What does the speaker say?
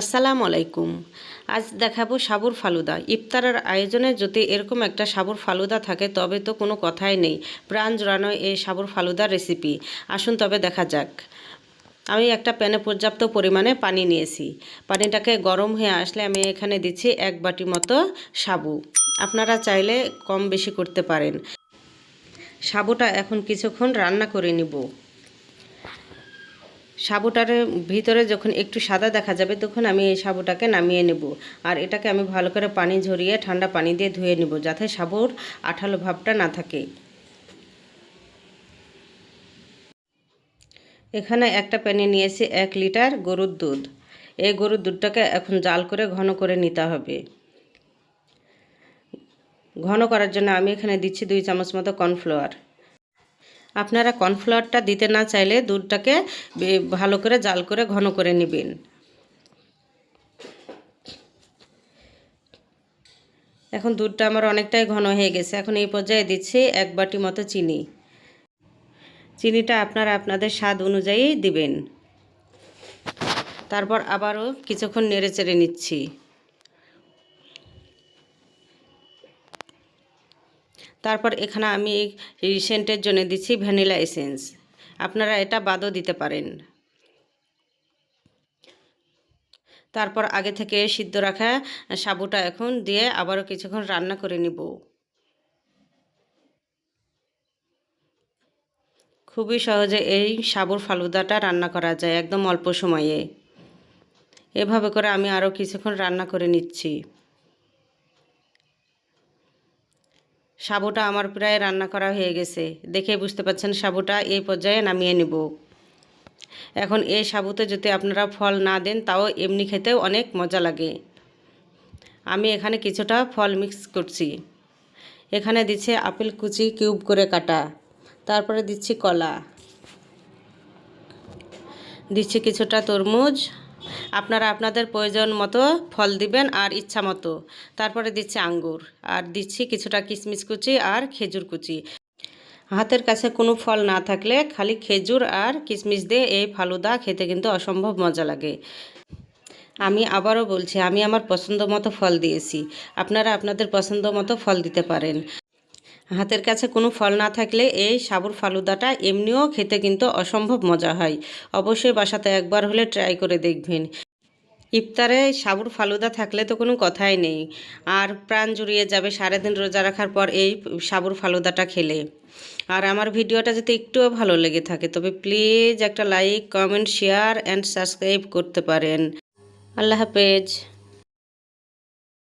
আসসালামু আলাইকুম। আজ দেখাবো সাবুর ফালুদা। ইফতারের আয়োজনে যদি এরকম একটা সাবুর ফালুদা থাকে, তবে তো কোনো কথাই নেই। প্রাণ জোড়ানো এই সাবুর ফালুদার রেসিপি আসুন তবে দেখা যাক। আমি একটা প্যানে পর্যাপ্ত পরিমাণে পানি নিয়েছি। পানিটাকে গরম হয়ে আসলে আমি এখানে দিচ্ছি এক বাটি মতো সাবু। আপনারা চাইলে কম বেশি করতে পারেন। সাবুটা এখন কিছুক্ষণ রান্না করে নিব। সাবুটার ভিতরে যখন একটু সাদা দেখা যাবে, তখন আমি এই সাবুটাকে নামিয়ে নেব। আর এটাকে আমি ভালো করে পানি ঝরিয়ে ঠান্ডা পানি দিয়ে ধুয়ে নেব, যাতে সাবুর আঠালো ভাবটা না থাকে। এখানে একটা প্যানে নিয়েছি এক লিটার গরুর দুধ। এই গরুর দুধটাকে এখন জাল করে ঘন করে নিতে হবে। ঘন করার জন্য আমি এখানে দিচ্ছি দুই চামচ মতো কর্নফ্লাওয়ার। আপনারা কর্নফ্লাওয়ারটা দিতে না চাইলে দুধটাকে ভালো করে জাল করে ঘন করে নেবেন। এখন দুধটা আমার অনেকটাই ঘন হয়ে গেছে। এখন এই পর্যায়ে দিচ্ছি এক বাটি মতো চিনি। চিনিটা আপনারা আপনাদের স্বাদ অনুযায়ী দিবেন। তারপর আবারও কিছুক্ষণ নেড়ে চেড়ে নিচ্ছি। তারপর এখানে আমি এই সেন্টের জন্য দিচ্ছি ভ্যানিলা এসেন্স। আপনারা এটা বাদও দিতে পারেন। তারপর আগে থেকে সিদ্ধ রাখা সাবুটা এখন দিয়ে আবারও কিছুক্ষণ রান্না করে নিব। খুবই সহজে এই সাবুর ফালুদাটা রান্না করা যায় একদম অল্প সময়ে। এভাবে করে আমি আরও কিছুক্ষণ রান্না করে নিচ্ছি। সাবুটা আমার প্রায় রান্না করা হয়ে গেছে। দেখে বুঝতে পাচ্ছেন সাবুটা এই পর্যায়ে নামিয়ে নেব। এখন এই সাবুতে যদি আপনারা ফল না দেন, তাও এমনি খেতেও অনেক মজা লাগে। আমি এখানে কিছুটা ফল মিক্স করছি। এখানে দিচ্ছে আপেল কুচি কিউব করে কাটা। তারপরে দিচ্ছি কলা। দিচ্ছি কিছুটা তরমুজ। আপনারা আপনাদের প্রয়োজন মতো ফল দিবেন আর ইচ্ছা মতো। তারপরে দিচ্ছি আঙ্গুর, আর দিচ্ছি কিছুটা কিশমিশ কুচি আর খেজুর কুচি। হাতের কাছে কোনো ফল না থাকলে খালি খেজুর আর কিশমিশ দিয়ে এই ফালুদা খেতে কিন্তু অসম্ভব মজা লাগে। আমি আবারও বলছি, আমি আমার পছন্দ মতো ফল দিয়েছি। আপনারা আপনাদের পছন্দ মতো ফল দিতে পারেন। হাতের কাছে কোনো ফল না থাকলে এই সাবুর ফালুদাটা এমনিও খেতে কিন্তু অসম্ভব মজা হয়। অবশ্যই বাসাতে একবার হলে ট্রাই করে দেখবেন। ইফতারে সাবুর ফালুদা থাকলে তো কোনো কথাই নেই। আর প্রাণ জুড়িয়ে যাবে সারাদিন রোজা রাখার পর এই সাবুর ফালুদাটা খেলে। আর আমার ভিডিওটা যদি একটুও ভালো লেগে থাকে, তবে প্লিজ একটা like, comment, share and subscribe করতে পারেন। আল্লাহ হাফেজ।